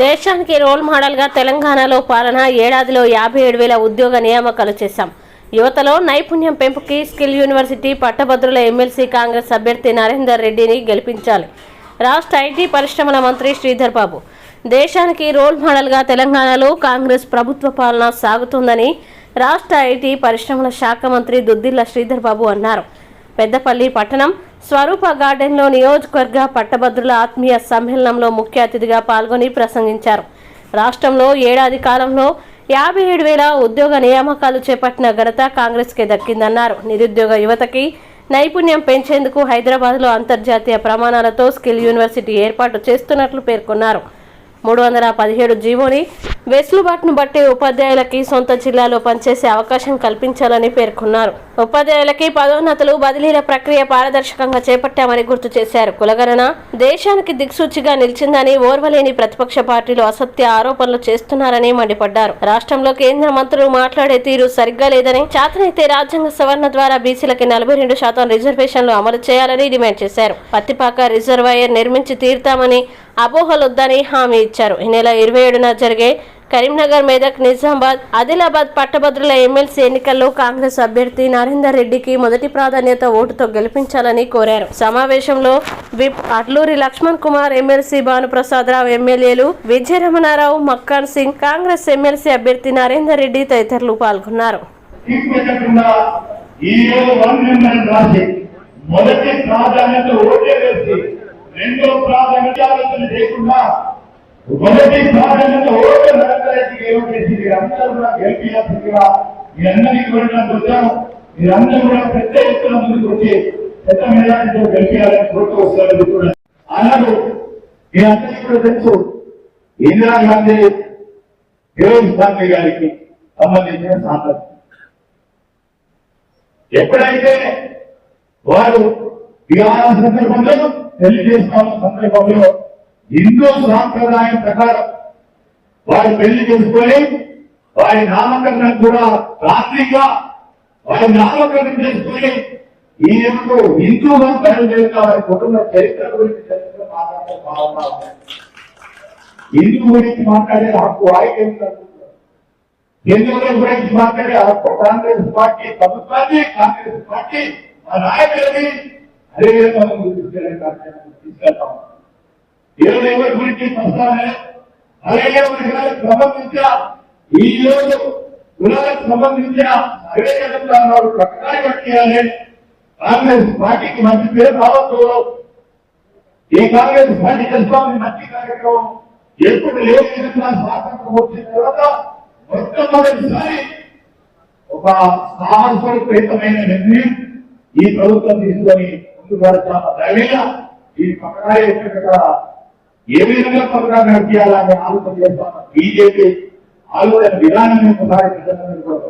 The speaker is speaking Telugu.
దేశానికి రోల్ మోడల్గా తెలంగాణలో పాలన ఏడాదిలో యాభై ఏడు వేల ఉద్యోగ నియామకాలు చేశాం. యువతలో నైపుణ్యం పెంపుకి స్కిల్ యూనివర్సిటీ పట్టభద్రుల ఎమ్మెల్సీ కాంగ్రెస్ అభ్యర్థి నరేందర్ రెడ్డిని గెలిపించాలి. రాష్ట్ర ఐటీ పరిశ్రమల మంత్రి శ్రీధర్ బాబు దేశానికి రోల్ మోడల్గా తెలంగాణలో కాంగ్రెస్ ప్రభుత్వ పాలన సాగుతుందని రాష్ట్ర ఐటీ పరిశ్రమల శాఖ మంత్రి దుద్దిల్ల శ్రీధర్ బాబు అన్నారు. పెద్దపల్లి పట్టణం స్వరూప గార్డెన్లో నియోజకవర్గ పట్టభద్రుల ఆత్మీయ సమ్మేళనంలో ముఖ్య అతిథిగా పాల్గొని ప్రసంగించారు. రాష్ట్రంలో ఏడాది కాలంలో యాభై ఏడు వేల ఉద్యోగ నియామకాలు చేపట్టిన ఘనత కాంగ్రెస్కే దక్కిందన్నారు. నిరుద్యోగ యువతకి నైపుణ్యం పెంచేందుకు హైదరాబాద్లో అంతర్జాతీయ ప్రమాణాలతో స్కిల్ యూనివర్సిటీ ఏర్పాటు చేస్తున్నట్లు పేర్కొన్నారు. మూడు వందల పదిహేడు జీవోని వెసులుబాటును బట్టి ఉపాధ్యాయులకి సొంత జిల్లాలో పనిచేసే అవకాశం కల్పించాలని పేర్కొన్నారు. ఉపాధ్యాయులకి పదోన్నతులు బదిలీల ప్రక్రియ పారదర్శకంగా చేపట్టామని గుర్తు చేశారు. కులగణన దేశానికి దిక్సూచిగా నిలిచిందని ఓర్వలేని ప్రతిపక్ష పార్టీలు అసత్య ఆరోపణలు చేస్తున్నారని మండిపడ్డారు. రాష్ట్రంలో కేంద్ర మంత్రులు మాట్లాడే తీరు సరిగ్గా లేదని చేతనైతే రాజ్యాంగ సవరణ ద్వారా బీసీలకి నలభై రెండు శాతం రిజర్వేషన్లు అమలు చేయాలని డిమాండ్ చేశారు. పత్తిపాక రిజర్వాయర్ నిర్మించి తీరుతామని అపోహలొద్దని హామీ ఇచ్చారు. ఈ నెల ఇరవై ఏడున జరిగే కరీంనగర్ మెదక్ నిజామాబాద్ ఆదిలాబాద్ పట్టభద్రుల ఎమ్మెల్సీ ఎన్నికల్లో కాంగ్రెస్ అభ్యర్థి నరేందర్ రెడ్డికి మొదటి ప్రాధాన్యత ఓటుతో గెలిపించాలని కోరారు. సమావేశంలో విప్ అట్లూరి లక్ష్మణ్ కుమార్ ఎమ్మెల్సీ భానుప్రసాదరావు ఎమ్మెల్యేలు విజయరమణారావు మక్కాన్ సింగ్ కాంగ్రెస్ ఎమ్మెల్సీ అభ్యర్థి నరేందర్ రెడ్డి తదితరులు పాల్గొన్నారు. మొదటి ప్రాధాన్యత ఓటే వేసి రెండో ప్రాధాన్యత ఆలోచన చేయకుండా మొదటి ప్రాధాన్యత ఓటే నడపడానికి మీరందరూ కూడా గెలిపించాల్సిందిగా మీరందరికీ కూడా వచ్చాను మీరందరూ కూడా పెద్ద ఎత్తున ముందుకు వచ్చి పెద్ద మెజారిటీతో గెలిపించాలని కోరుతూ వస్తారు కూడా. అలాగే కూడా తెలుసు ఇందిరాగాంధీ ఫిరోజ్ గాంధీ గారికి సంబంధించిన సాంప్రదాయం ఎప్పుడైతే వారు వివాహం సందర్భంలో పెళ్ళి చేసుకోవాల సందర్భంలో హిందూ సాంప్రదాయం ప్రకారం వారు పెళ్ళి చేసుకొని వారి నామకరణం కూడా రాత్రిగా వారి నామకరణం చేసుకొని ఈ ఈయనకు హిందూగా బయలుదేరిన వారి కుటుంబ చరిత్ర గురించి చరిత్ర మాట్లాడే భావన హిందూ గురించి మాట్లాడే హక్కు వారికి హిందువుల గురించి మాట్లాడే హక్కు కాంగ్రెస్ పార్టీ ప్రభుత్వాన్ని కాంగ్రెస్ పార్టీ మా నాయకులని అదే విధంగా తీసుకెళ్ళే కార్యక్రమం తీసుకెళ్తాం. ఈరోజు ఎవరి గురించి ప్రస్తావన అలాగే వర్గాలకు సంబంధించిన ఈ రోజు కులాలకు సంబంధించిన ప్రకటన కాంగ్రెస్ పార్టీకి మంచి పేరు రావచ్చు ఈ కాంగ్రెస్ పార్టీ చేస్తామని మంచి కార్యక్రమం ఎప్పుడు లేదు స్వాతంత్రం వచ్చిన తర్వాత మొట్టమొదటిసారి ఒక సాహసోపేతమైన నిర్ణయం ఈ ప్రభుత్వం తీసుకొని ముందుకు చాలా ధైర్యంగా ఈ పక్కన ఏ విధంగా పక్కన నడిపించాలని ఆలోచన చేస్తాను బీజేపీ ఆలోచన విధానం ఒకసారి ప్రజలందరికీ